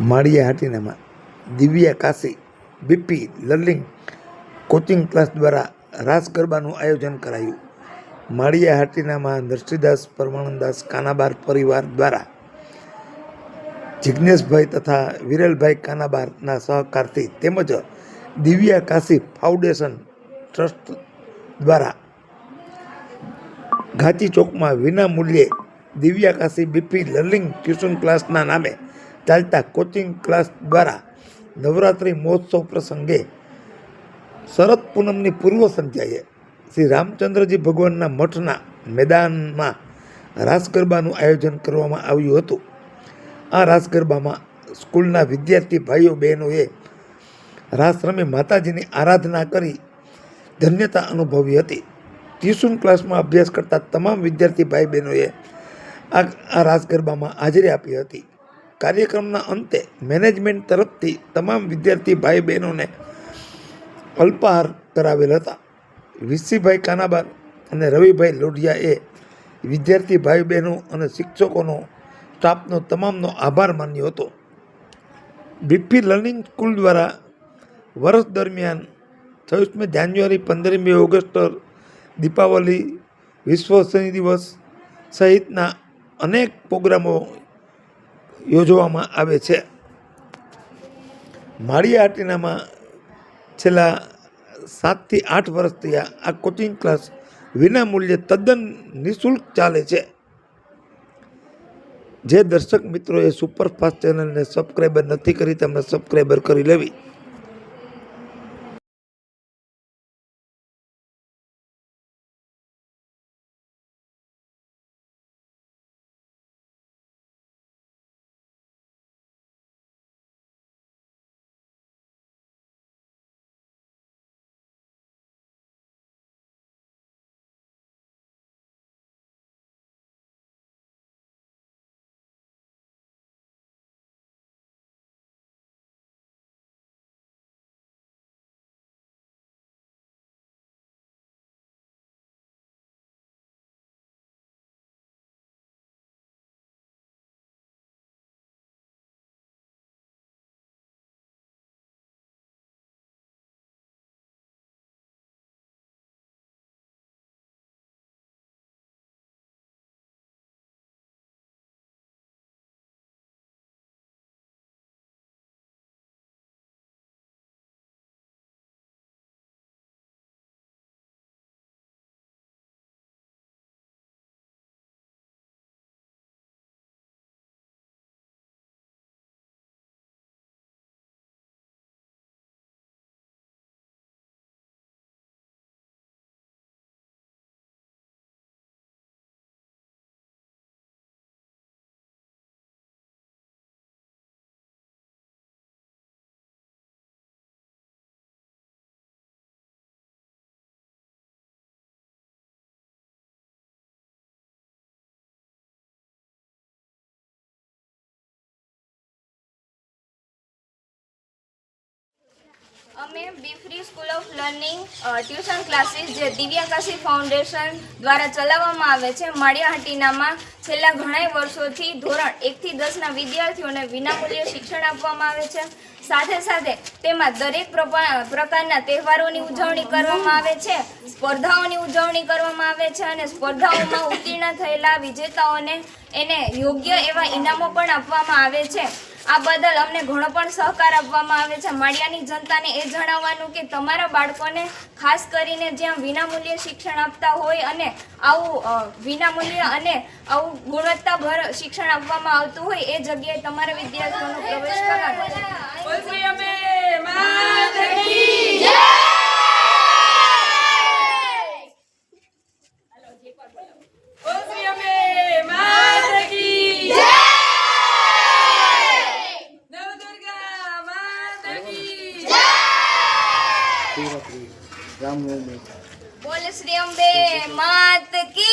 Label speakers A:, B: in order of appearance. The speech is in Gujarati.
A: માળિયા હાટીનામાં Divya Kashi BP learning coaching class દ્વારા રાસ ગરબાનું આયોજન કરાયું. માળિયા હાટીનામાં નરસિંહદાસ પરમાનંદાસ કાનાબાર પરિવાર દ્વારા જિજ્ઞેશભાઈ તથા વિરલભાઈ કાનાબારના સહકારથી તેમજ દિવ્યા કાશી ફાઉન્ડેશન ટ્રસ્ટ દ્વારા ઘાંચી ચોકમાં વિના મૂલ્યે Divya Kashi BP learning tuition ક્લાસના નામે ચાલતા કોચિંગ ક્લાસ દ્વારા નવરાત્રિ મહોત્સવ પ્રસંગે શરદ પૂનમની પૂર્વ સંધ્યાએ શ્રી રામચંદ્રજી ભગવાનના મઠના મેદાનમાં રાસ ગરબાનું આયોજન કરવામાં આવ્યું હતું. આ રાસ ગરબામાં સ્કૂલના વિદ્યાર્થી ભાઈઓ બહેનોએ રાસ રમી માતાજીની આરાધના કરી ધન્યતા અનુભવી હતી. ટ્યુશન ક્લાસમાં અભ્યાસ કરતા તમામ વિદ્યાર્થી ભાઈ બહેનોએ આ આ રાસ ગરબામાં હાજરી આપી હતી. કાર્યક્રમના અંતે મેનેજમેન્ટ તરફથી તમામ વિદ્યાર્થી ભાઈ બહેનોને અલ્પાહાર કરાવેલ હતા. વિસીભાઈ કાનાબાર અને રવિભાઈ લોઢિયાએ વિદ્યાર્થી ભાઈ બહેનો અને શિક્ષકોનો, સ્ટાફનો તમામનો આભાર માન્યો હતો. બીપી લર્નિંગ સ્કૂલ દ્વારા વર્ષ દરમિયાન છવ્વીસમી જાન્યુઆરી, પંદરમી ઓગસ્ટ દીપાવલી, વિશ્વ શનિ દિવસ સહિતના અનેક પ્રોગ્રામો યોજવામાં આવે છે. માળી આટીનામાં છેલ્લા સાતથી આઠ વર્ષથી આ કોચિંગ ક્લાસ વિના મૂલ્યે તદ્દન નિઃશુલ્ક ચાલે છે. જે દર્શક મિત્રોએ સુપરફાસ્ટ ચેનલને સબસ્ક્રાઈબર નથી કરી તેમણે સબસ્ક્રાઈબર કરી લેવી.
B: અમે be free school of learning tuition classes જે દિવ્યાકાશી ફાઉન્ડેશન દ્વારા ચલાવવામાં આવે છે, માળિયાહાટીનામાં છેલ્લા ઘણા વર્ષોથી ધોરણ એકથી દસના વિદ્યાર્થીઓને વિનામૂલ્યે શિક્ષણ આપવામાં આવે છે. સાથે સાથે તેમાં દરેક પ્રકારના તહેવારોની ઉજવણી કરવામાં આવે છે, સ્પર્ધાઓની ઉજવણી કરવામાં આવે છે અને સ્પર્ધાઓમાં ઉત્તીર્ણ થયેલા વિજેતાઓને એને યોગ્ય એવા ઇનામો પણ આપવામાં આવે છે. આ બદલ અમને ઘણો પણ સહકાર આપવામાં આવે છે. માળિયાની જનતાને એ જણાવવાનું કે તમારા બાળકોને ખાસ કરીને જ્યાં વિનામૂલ્યે શિક્ષણ આપતા હોય અને આવું વિનામૂલ્ય અને આવું ગુણવત્તાભર શિક્ષણ આપવામાં આવતું હોય, એ જગ્યાએ તમારા વિદ્યાર્થીઓનો પ્રવેશ કરાવો
C: બોલશ્રી અમે માત કી બોલશ્રી અમે માત કી નવદુર્ગા માત કી
B: બોલ શ્રી અંબે માત કી